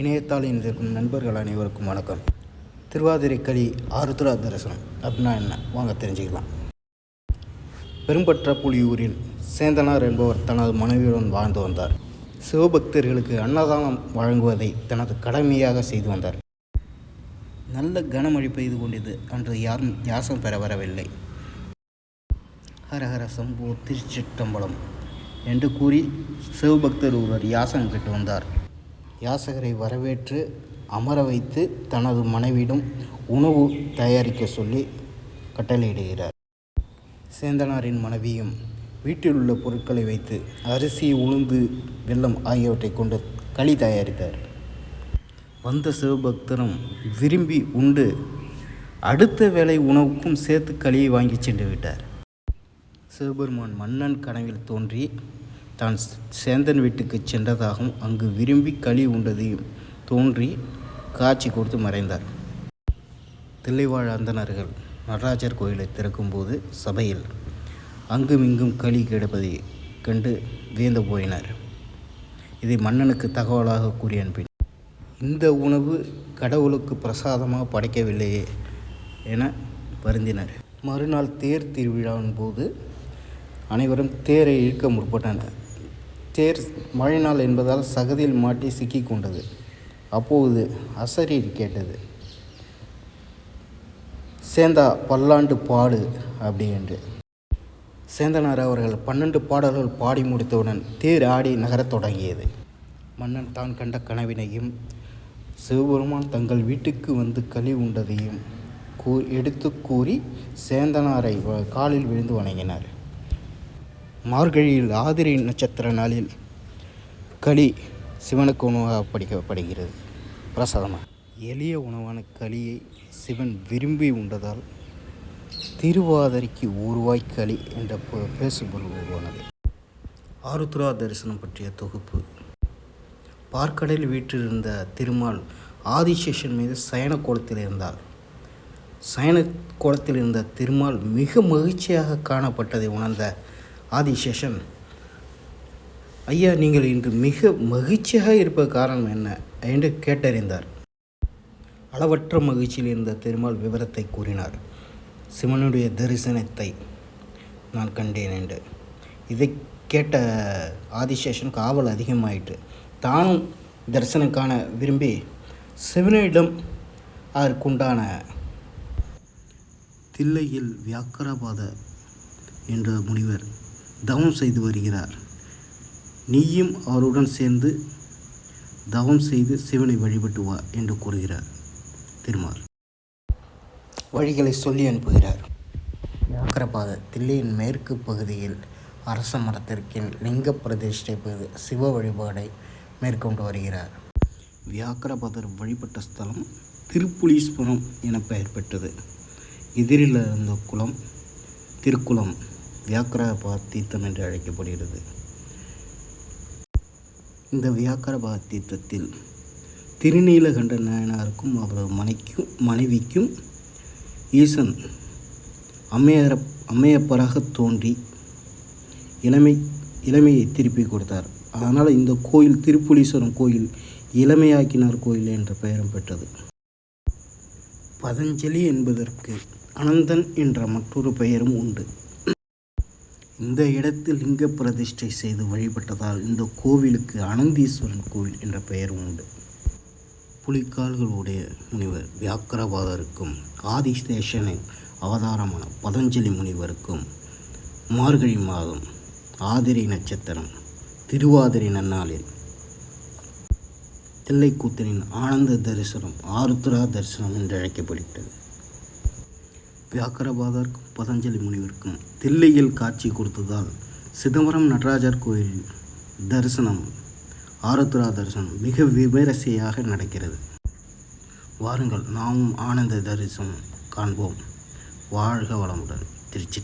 இணையத்தால் இணைந்திருக்கும் நண்பர்கள் அனைவருக்கும் வணக்கம். திருவாதிரை களி ஆருத்ரா தரிசனம். அப்படின்னா என்ன? வாங்க தெரிஞ்சுக்கலாம். பெரும்பற்ற புலியூரில் சேந்தனார் என்பவர் தனது மனைவியுடன் வாழ்ந்து வந்தார். சிவபக்தர்களுக்கு அன்னதானம் வழங்குவதை தனது கடமையாக செய்து வந்தார். நல்ல கனமழை பெய்து கொண்டது அன்று யாரும் யாசம் பெற வரவில்லை. ஹரஹர சம்போ திருச்சிற்றம்பலம் என்று கூறி சிவபக்தர் ஒருவர் யாசம் கேட்டு வந்தார். யாசகரை வரவேற்று அமர வைத்து தனது மனைவியிடம் உணவு தயாரிக்க சொல்லி கட்டளையிடுகிறார். சேந்தனாரின் மனைவியும் வீட்டில் உள்ள பொருட்களை வைத்து அரிசி உளுந்து வெல்லம் ஆகியவற்றை கொண்டு களி தயாரித்தார். வந்த சிவபக்தரும் விரும்பி உண்டு. அடுத்த வேளை உணவுக்கும் சேர்த்து களியை வாங்கி சென்று விட்டார். சிவபெருமான் மன்னன் கனவில் தோன்றி தான் சேந்தன் வீட்டுக்கு சென்றதாகவும் அங்கு விரும்பி களி உண்டதையும் தோன்றி காட்சி கொடுத்து மறைந்தார். தில்லைவாழ் அந்தணர்கள் நடராஜர் கோயிலை திறக்கும்போது சபையில் அங்கும் இங்கும் களி கிடப்பதை கண்டு வியந்து போயினர். இதை மன்னனுக்கு தகவலாக கூறி அனுப்பினார் இந்த உணவு கடவுளுக்கு பிரசாதமாக படைக்கவில்லையே என வருந்தினர். மறுநாள் தேர் திருவிழாவின் போது அனைவரும் தேரை இழுக்க முற்பட்டனர். தேர் மழை நாள் என்பதால் சகதியில் மாட்டி சிக்கிக் கொண்டது. அப்போது அசரீர் கேட்டது சேந்தா பல்லாண்டு பாடு அப்படி என்று. சேந்தனார் அவர்கள் பன்னெண்டு பாடல்கள் பாடி முடித்தவுடன் தேர் ஆடி நகரத் தொடங்கியது. மன்னன் தான் கண்ட கனவினையும் சிவபெருமான் தங்கள் வீட்டுக்கு வந்து களி உண்டதையும் கூ எடுத்து கூறி சேந்தனாரை வ- காலில் விழுந்து வணங்கினார். மார்கழியில் ஆதிரை நட்சத்திர நாளில் களி சிவனுக்கு உணவாக படிக்கப்படுகிறது. பிரசாதமாக. எளிய உணவான களியை சிவன் விரும்பி உண்டதால் திருவாதிரைக்கு ஊர்வாய் களி என்ற பேசுபொருள் உருவானது. ஆருத்ரா தரிசனம் பற்றிய தொகுப்பு. பார்க்கடலில் வீற்றிருந்த திருமால் ஆதிசேஷன் மீது சயன கோலத்தில் இருந்தார். சயன கோலத்தில் இருந்த திருமால் மிக மகிழ்ச்சியாக காணப்பட்டதை உணர்ந்த ஆதிசேஷன் ஐயா நீங்கள் இன்று மிக மகிழ்ச்சியாக இருப்ப காரணம் என்ன என்று கேட்டறிந்தார். அளவற்ற மகிழ்ச்சியில் இருந்த திருமால் விவரத்தை கூறினார். சிவனுடைய தரிசனத்தை நான் கண்டேன் என்று. இதை கேட்ட ஆதிசேஷனுக்கு ஆவல் அதிகமாயிற்று. தானும் தரிசனம் காண விரும்பி சிவனிடம் அதற்குண்டான தில்லையில் வியாக்கரபாத என்ற முனிவர் தவம் செய்து வருகிறார். நீயும் அவருடன் சேர்ந்து தவம் செய்து சிவனை வழிபட்டு வா என்று கூறுகிறார். திருமால். வழிகளை சொல்லி அனுப்புகிறார். வியாக்கரபாத தில்லியின் மேற்கு பகுதியில் அரச மரத்திற்கின் லிங்க பிரதிஷ்டை பகுதி சிவ வழிபாடை மேற்கொண்டு வருகிறார். வியாக்கரபாதர் வழிபட்ட ஸ்தலம் திருப்புலீஸ்வரம் என பெயர் பெற்றது. எதிரில் இருந்த குளம் திருக்குளம் வியாக்கரபா தீர்த்தம் என்று அழைக்கப்படுகிறது. இந்த வியாக்கரபா தீர்த்தத்தில் திருநீலகண்ட நாயனாருக்கும் அவரது மனைக்கும் மனைவிக்கும் ஈசன் அம்மையர அம்மையப்பராக தோன்றி இளமை இளமையை திருப்பி கொடுத்தார். அதனால் இந்த கோயில் திருப்புலீஸ்வரம் கோயில் இளமையாக்கினார் கோயில் என்ற பெயரும் பெற்றது. பதஞ்சலி என்பதற்கு அனந்தன் என்ற மற்றொரு பெயரும் உண்டு. இந்த இடத்தில் லிங்க பிரதிஷ்டை செய்து வழிபட்டதால் இந்த கோவிலுக்கு அனந்தீஸ்வரன் கோவில் என்ற பெயரும் உண்டு. புலிக்கால்களுடைய முனிவர் வியாக்கரவாதருக்கும் ஆதிசேஷனின் அவதாரமான பதஞ்சலி முனிவருக்கும் மார்கழி மாதம் ஆதிரை நட்சத்திரம் திருவாதிரை நன்னாளில் தில்லைக்கூத்தனின் ஆனந்த தரிசனம் ஆருத்ரா தரிசனம் என்று அழைக்கப்படுகிறது வியாக்கரபாதருக்கும் பதஞ்சலி முனிவருக்கும் தில்லியில் காட்சி கொடுத்ததால் சிதம்பரம் நடராஜர் கோயில் தரிசனம் ஆருத்ரா தரிசனம் மிக விமரிசையாக நடக்கிறது. வாருங்கள் நாமும் ஆனந்த தரிசனம் காண்போம். வாழ்க வளமுடன். திருச்சி